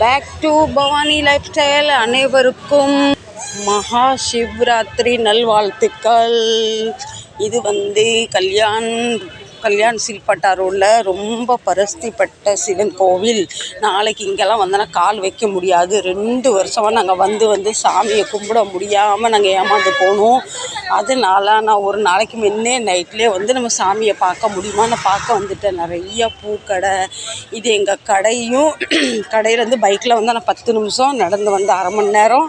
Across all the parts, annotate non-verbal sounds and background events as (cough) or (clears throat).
Back to Bhavani life style அனைவருக்கும் மகா சிவராத்திரி நல்வாழ்த்துக்கள். இது வந்து கல்யாண் கல்யாண் சில்பட்டா ரோடில் ரொம்ப பரஸ்திப்பட்ட சிவன் கோவில். நாளைக்கு இங்கெல்லாம் வந்தோன்னா கால் வைக்க முடியாது. ரெண்டு வருஷமாக நாங்கள் வந்து வந்து சாமியை கும்பிட முடியாமல் நாங்கள் ஏமாந்து போனோம். அதனால நான் ஒரு நாளைக்கு முன்னே நைட்லேயே வந்து நம்ம சாமியை பார்க்க முடியுமா? நான் பார்க்க வந்துட்டேன். நிறைய பூக்கடை. இது எங்கள் கடையும் (clears throat) கடையிலேருந்து பைக்கில் வந்து நான் பத்து நிமிஷம் நடந்து வந்து அரை மணி நேரம்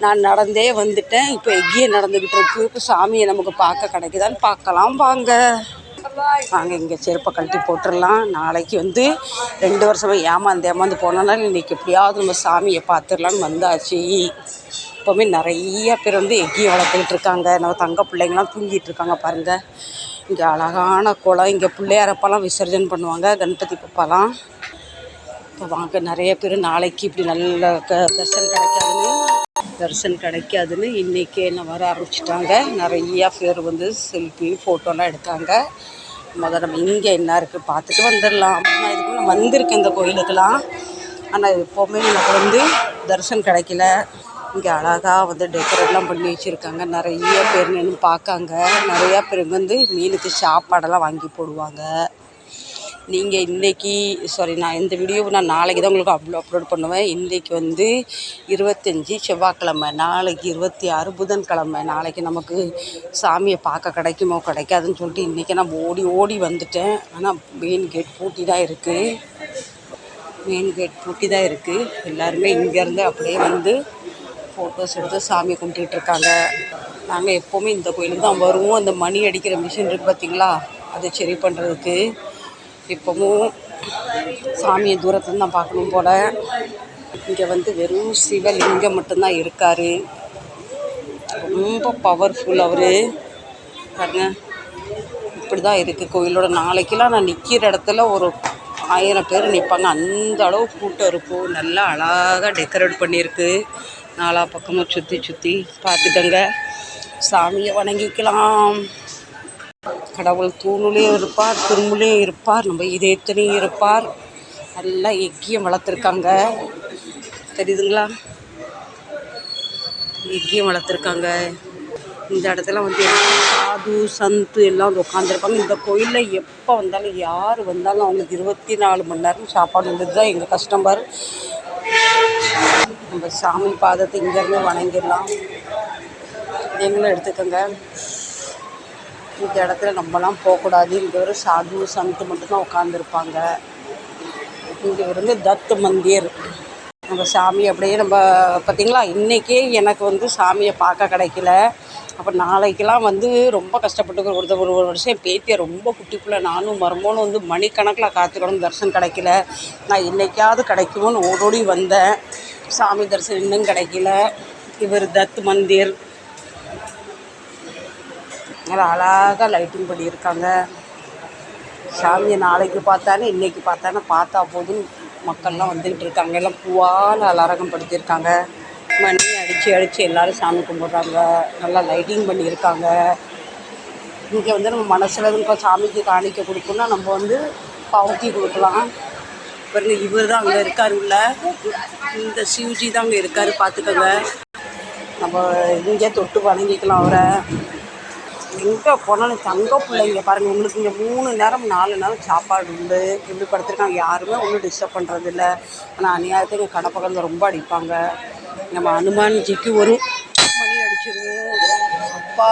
நான் நடந்தே வந்துட்டேன். இப்போ எங்கேயே நடந்துக்கிட்டு இருக்கு. இப்போ சாமியை நமக்கு பார்க்க கிடைக்குதான்னு பார்க்கலாம். வாங்க. நாங்கள் இங்கே செருப்பை கழட்டி போட்டுடலாம். நாளைக்கு வந்து ரெண்டு வருஷமாக ஏமாந்து ஏமாந்து போனனால இன்றைக்கி எப்படியாவது நம்ம சாமியை பார்த்துடலான்னு வந்தாச்சு. இப்போவுமே நிறைய பேர் வந்து எக்கியை வளர்த்துக்கிட்டு இருக்காங்க. நம்ம தங்க பிள்ளைங்களாம் தூங்கிட்டு இருக்காங்க பாருங்கள் இங்கே அழகான குளம் இங்கே பிள்ளையாரப்பெல்லாம் விசர்ஜன் பண்ணுவாங்க கணபதி பப்பாலாம். இப்போ வாங்க நிறைய பேர் நாளைக்கு இப்படி நல்ல க தரிசனம் கிடைக்காதுன்னு தரிசனம் கிடைக்காதுன்னு இன்றைக்கி என்ன வர ஆரம்பிச்சிட்டாங்க. நிறையா பேர் வந்து செல்ஃபி ஃபோட்டோலாம் எடுத்தாங்க. முதல்ல நம்ம இங்கே என்ன இருக்குது பார்த்துட்டு வந்துடலாம். நான் இதுக்கு நான் வந்திருக்கேன் இந்த கோயிலுக்கெல்லாம். ஆனால் எப்போவுமே எனக்கு வந்து தரிசனம் கிடைக்கல. இங்கே அழகாக வந்து டெக்கரேட்லாம் பண்ணி வச்சுருக்காங்க. நிறைய பேர் நின்று பார்க்காங்க. நிறையா பேர் வந்து மீனுக்கு சாப்பாடெல்லாம் வாங்கி போடுவாங்க. நீங்கள் இன்றைக்கி சாரி நான் இந்த வீடியோவை நான் நாளைக்கு தான் உங்களுக்கு அப்லோ அப்லோட் பண்ணுவேன். இன்றைக்கி வந்து இருபத்தஞ்சி செவ்வாய்க்கிழமை நாளைக்கு இருபத்தி ஆறு புதன்கிழமை. நாளைக்கு நமக்கு சாமியை பார்க்க கிடைக்குமோ கிடைக்காதுன்னு சொல்லிட்டு இன்றைக்கி நான் ஓடி ஓடி வந்துட்டேன். ஆனால் மெயின் கேட் பூட்டி தான் இருக்குது மெயின் கேட் பூட்டி தான் இருக்குது எல்லாருமே இங்கேருந்து அப்படியே வந்து ஃபோட்டோஸ் எடுத்து சாமி கும்பிட்டுட்டு இருக்காங்க. நாங்கள் எப்போவுமே இந்த கோயிலுக்கு தான் வருவோம். அந்த மணி அடிக்கிற மிஷின் இருக்குது பார்த்தீங்களா அதை சரி பண்ணுறதுக்கு இப்போவும் சாமியை தூரத்துலேருந்து தான் பார்க்கணும் போல். இங்கே வந்து வெறும் சிவலிங்கம் மட்டும்தான் இருக்கார். ரொம்ப பவர்ஃபுல் அவர். பாருங்க. இப்படி தான் இருக்குது கோயிலோட நாளைக்கெல்லாம் நான் நிற்கிற இடத்துல ஒரு ஆயிரம் பேர் நிற்பாங்க அந்த அளவு கூட்டம் இருக்கும் நல்லா அழகாக டெக்கரேட் பண்ணியிருக்கு. நாலா பக்கமும் சுற்றி சுற்றி பார்த்துக்கங்க. சாமியை வணங்கிக்கலாம். கடவுள் தூணுலேயும் இருப்பார் துரும்புலேயும் இருப்பார் நம்ம இதயத்துலேயும் இருப்பார். நல்லா எக்கியம் வளர்த்துருக்காங்க. தெரியுதுங்களா? எக்கியம் வளர்த்துருக்காங்க. இந்த இடத்துல வந்து சாது சந்து எல்லாம் வந்து உட்காந்துருப்பாங்க இந்த கோயிலில் எப்போ வந்தாலும் யார் வந்தாலும் அவங்களுக்கு இருபத்தி நாலு மணி நேரம் சாப்பாடு உள்ளது தான் எங்கள் கஸ்டமர் நம்ம சாமி பாதத்தை இங்கேருந்து வணங்கிடலாம். நீங்களும் எடுத்துக்கோங்க. இந்த இடத்துல நம்மலாம் போகக்கூடாது. இங்கே ஒரு சாது சந்து மட்டும்தான் உட்காந்துருப்பாங்க இங்கே வந்து தத்து மந்திர் நம்ம சாமி அப்படியே நம்ம பார்த்திங்களா இன்றைக்கே எனக்கு வந்து சாமியை பார்க்க கிடைக்கல. அப்போ நாளைக்கெல்லாம் வந்து ரொம்ப கஷ்டப்பட்டு ஒரு ஒரு ஒரு வருஷம் பேத்தியை ரொம்ப குட்டிக்குள்ளே நானும் மருமோனும் வந்து மணிக்கணக்கில் காத்துக்கணும் தரிசனம் கிடைக்கல. நான் என்றைக்காவது கிடைக்குமோன்னு ஓடோடி வந்தேன். சாமி தரிசனம் இன்னும் கிடைக்கல. இவர் தத் மந்திர் நல்லா அழகாக லைட்டிங் பண்ணியிருக்காங்க. சாமியை நாளைக்கு பார்த்தானே இன்றைக்கி பார்த்தானே பார்த்தா போதும் மக்கள்லாம் வந்துக்கிட்டு இருக்காங்க. எல்லாம் பூவால் அலரகம் படுத்தியிருக்காங்க மணி அடித்து அடித்து எல்லோரும் சாமி கும்பிட்றாங்க. நல்லா லைட்டிங் பண்ணியிருக்காங்க. இங்கே வந்து நம்ம மனசில் இப்போ சாமிக்கு காணிக்க கொடுக்கணும்னா நம்ம வந்து பவுத்தி கொடுக்கலாம். பிறகு இவர் தான் அங்கே இருக்கார் உள்ள. இந்த சிவஜி தான் அங்கே இருக்கார் பார்த்துக்கோங்க. நம்ம இங்கே தொட்டு வணங்கிக்கலாம் அவரை. எங்கே போனாலும் தங்க பிள்ளைங்க பாருங்கள் உங்களுக்கு இங்கே மூணு நேரம் நாலு நேரம் சாப்பாடு உண்டு. இப்படி படுத்துருக்காங்க. யாருமே ஒன்றும் டிஸ்டர்ப் பண்ணுறது இல்லை ஆனால் அநியாயத்துக்கு இங்கே கடை பக்கத்தில் ரொம்ப அடிப்பாங்க. நம்ம அனுமான்ஜிக்கு ஒரு மணி அடிச்சிருவோம். அப்பா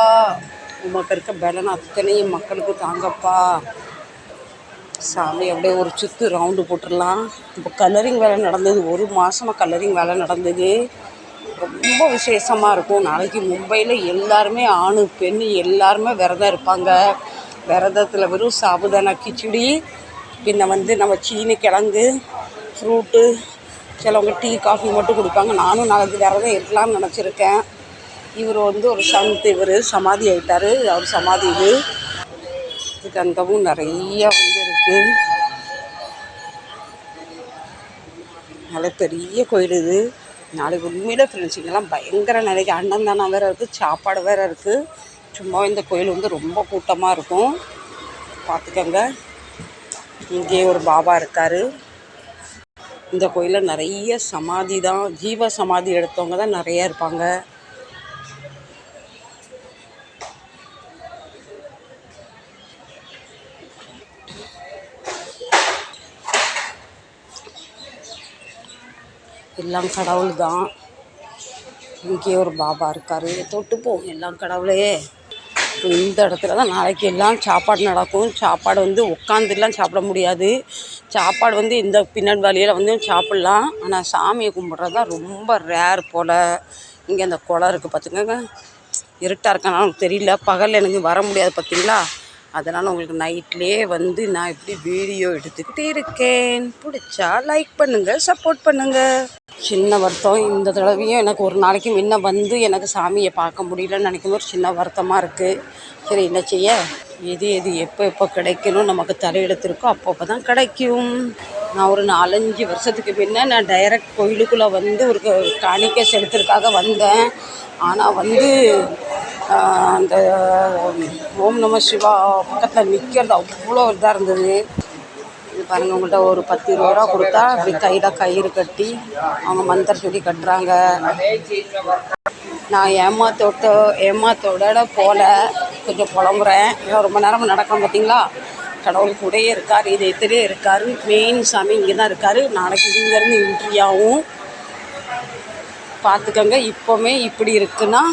உமக்கு இருக்க பலன் அத்தனையும் மக்களுக்கு தாங்கப்பா. சாமி அப்படியே ஒரு சுற்று ரவுண்டு போட்டுடலாம். இப்போ கலரிங் வேலை நடந்தது. ஒரு மாதமாக கலரிங் வேலை நடந்தது. ரொம்ப விசேஷமாக இருக்கும். நாளைக்கு மும்பையில் எல்லாருமே ஆணு பெண் எல்லாருமே விரதம் இருப்பாங்க. விரதத்தில் வெறும் சாபுதானா? கிச்சடி பின்ன வந்து நம்ம சீனி கிழங்கு ஃப்ரூட்டு சிலவங்க டீ காஃபி மட்டும் கொடுப்பாங்க. நானும் நாளைக்கு விரதம் இருக்கலாம்னு நினச்சிருக்கேன். இவர் வந்து ஒரு சந்த் இவர் சமாதி ஆகிட்டார் அவர் சமாதி இது. இதுக்கு அங்கவும் நிறைய வந்து இருக்குது நல்ல பெரிய கோயில் இது. நாளைக்கு உண்மையில் ஃப்ரெண்ட்ஸுங்கெல்லாம் பயங்கர நிலைக்கு அன்னதானம் வேறு இருக்குது சாப்பாடு வேறு இருக்குது சும்மா இந்த கோயில் வந்து ரொம்ப கூட்டமாக இருக்கும். பார்த்துக்கோங்க. இங்கே ஒரு பாபா இருக்கார். இந்த கோயிலில் நிறைய சமாதி தான் ஜீவ சமாதி எடுத்தவங்க தான் நிறைய இருப்பாங்க. எல்லாம் கடவுள் தான் இங்கே ஒரு பாபா இருக்கார். தொட்டுப்போம் எல்லாம் கடவுளே இந்த இடத்துல தான் நாளைக்கு எல்லாம் சாப்பாடு நடக்கும். சாப்பாடு வந்து உட்காந்துலாம் சாப்பிட முடியாது. சாப்பாடு வந்து இந்த பின்னாடி வழியில் வந்து சாப்பிட்லாம். ஆனால் சாமியை கும்பிட்றது தான் ரொம்ப ரேர் போல். இங்கே அந்த குளம் இருக்குது பார்த்துக்கோங்க இருட்டாக இருக்கனால எனக்கு தெரியல. பகலில் எனக்கு வர முடியாது பார்த்தீங்களா அதனால் உங்களுக்கு நைட்லேயே வந்து நான் இப்படி வீடியோ எடுத்துக்கிட்டே இருக்கேன். பிடிச்சா லைக் பண்ணுங்கள் சப்போர்ட் பண்ணுங்கள் சின்ன வருத்தம். இந்த தடவையும் எனக்கு ஒரு நாளைக்கு முன்ன வந்து எனக்கு சாமியை பார்க்க முடியலன்னு நினைக்கும் போது சின்ன வருத்தமாக இருக்குது சரி என்ன செய்ய? எது எது எப்போ எப்போ கிடைக்கணும் நமக்கு தலையெடுத்திருக்கோ அப்பப்போ தான் கிடைக்கும். நான் ஒரு நாலஞ்சு வருஷத்துக்கு முன்னே நான் டைரக்ட் கோயிலுக்குள்ளே வந்து ஒரு க- காணிக்கை செலுத்துறதுக்காக வந்தேன். ஆனால் வந்து அந்த ஓம் நம சிவா பக்கத்தில் நிற்கிறது அவ்வளோ இதாக இருந்தது. இது பாருங்க உங்கள்கிட்ட ஒரு பத்து இருபது ரூபா கொடுத்தா அப்படி கையில் கயிறு கட்டி அவங்க மந்திர சொல்லி கட்டுறாங்க. நான் ஏமாத்தோட்ட ஏமாத்தோட போல கொஞ்சம் புலம்புறேன். ஏன்னா ரொம்ப நேரம் நடக்கிறோம் பார்த்தீங்களா கடவுள் கூடயே இருக்கார் இதயத்திலே இருக்கார். மெயின் சாமி இங்கே தான் இருக்கார். நாளைக்கு இங்கேருந்து இன்ட்ரியாகவும் பார்த்துக்கோங்க இப்போவுமே இப்படி இருக்குன்னா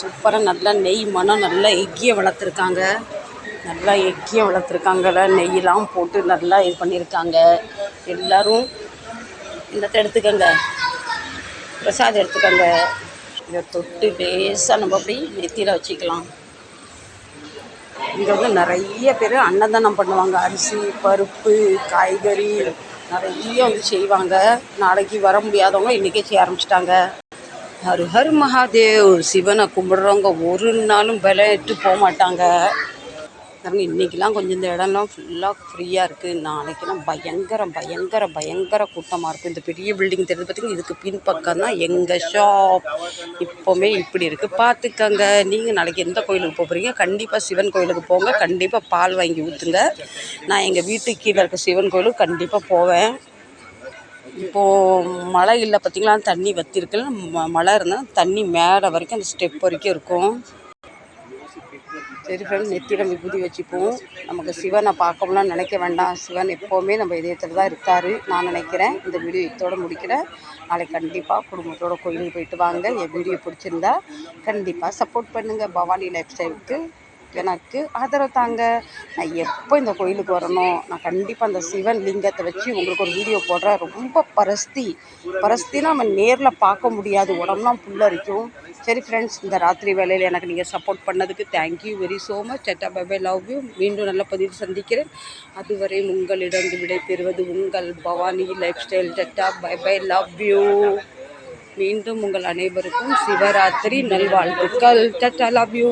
சூப்பராக நல்லா நெய் மனம் நல்லா எக்கிய வளர்த்துருக்காங்க. நல்லா எக்கிய வளர்த்துருக்காங்கல்ல நெய்யெலாம் போட்டு நல்லா இது பண்ணியிருக்காங்க எல்லோரும் என்னத்தை எடுத்துக்கோங்க? பிரசாதம் எடுத்துக்கோங்க. இதை தொட்டு லேசாக நம்ம அப்படி நெத்தியில் வச்சுக்கலாம். இங்கே வந்து நிறைய பேர் அன்னதானம் பண்ணுவாங்க. அரிசி பருப்பு காய்கறி நிறைய வந்து செய்வாங்க. நாளைக்கு வர முடியாதவங்க இன்றைக்கே செய்ய ஆரம்பிச்சிட்டாங்க. ஹர் ஹர் மகாதேவ் சிவனை கும்பிடுறவங்க ஒரு நாளும் விளையிட்டு போக மாட்டாங்க. பாருங்க இன்றைக்கெலாம் கொஞ்சம் இந்த இடம்லாம் ஃபுல்லாக ஃப்ரீயாக இருக்குது நாளைக்கெல்லாம் பயங்கர பயங்கர பயங்கர கூட்டமாக இருக்கும். இந்த பெரிய பில்டிங் தெரிஞ்சு பார்த்தீங்கன்னா இதுக்கு பின்பக்கம் தான் எங்கள் ஷாப் இப்போவுமே இப்படி இருக்குது பார்த்துக்கங்க நீங்கள் நாளைக்கு எந்த கோயிலுக்கு போக போகிறீங்க கண்டிப்பாக சிவன் கோயிலுக்கு போங்க. கண்டிப்பாக பால் வாங்கி ஊற்றுங்க நான் எங்கள் வீட்டுக்கு கீழே இருக்க சிவன் கோயிலுக்கு கண்டிப்பாக போவேன். இப்போது மழை இல்லை பார்த்திங்களா தண்ணி வற்றிருக்குல்ல ம மழை இருந்தால் தண்ணி மேலே வரைக்கும் அந்த ஸ்டெப் வரைக்கும் இருக்கும். சரி ஃப்ரெண்ட்ஸ் நெத்தியில் விபூதி வச்சுப்போம். நமக்கு சிவனை பார்க்கணும்னு நினைக்க வேண்டாம். சிவன் எப்போவுமே நம்ம இதயத்தில் தான் இருக்கார். நான் நினைக்கிறேன் இந்த வீடியோ இதோட முடிக்கிறேன். நாளைக்கு கண்டிப்பாக குடும்பத்தோட கோயிலுக்கு போயிட்டு வாங்க. என் வீடியோ பிடிச்சிருந்தா கண்டிப்பாக சப்போர்ட் பண்ணுங்கள் பவானி லைஃப் ஸ்டைலுக்கு எனக்கு ஆதரவு தாங்க. நான் எப்போ இந்த கோயிலுக்கு வரணும்? நான் கண்டிப்பாக அந்த சிவன் லிங்கத்தை வச்சு உங்களுக்கு ஒரு வீடியோ போடுறேன். ரொம்ப பரஸ்தி. பரஸ்தினா நம்ம நேரில் பார்க்க முடியாது. உடம்புலாம் புல்லரிக்கும் சரி ஃப்ரெண்ட்ஸ் இந்த ராத்திரி வேலையில் எனக்கு நீங்கள் சப்போர்ட் பண்ணதுக்கு thank you very so much tata bye love you மீண்டும் நல்ல பதிவு சந்திக்கிறேன். அதுவரை உங்களிடம் விடை பெறுவது உங்கள் Bhavani life style tata bye bye love you மீண்டும் உங்கள் அனைவருக்கும் சிவராத்திரி நல்வாழ்த்துக்கள். Ta-ta love you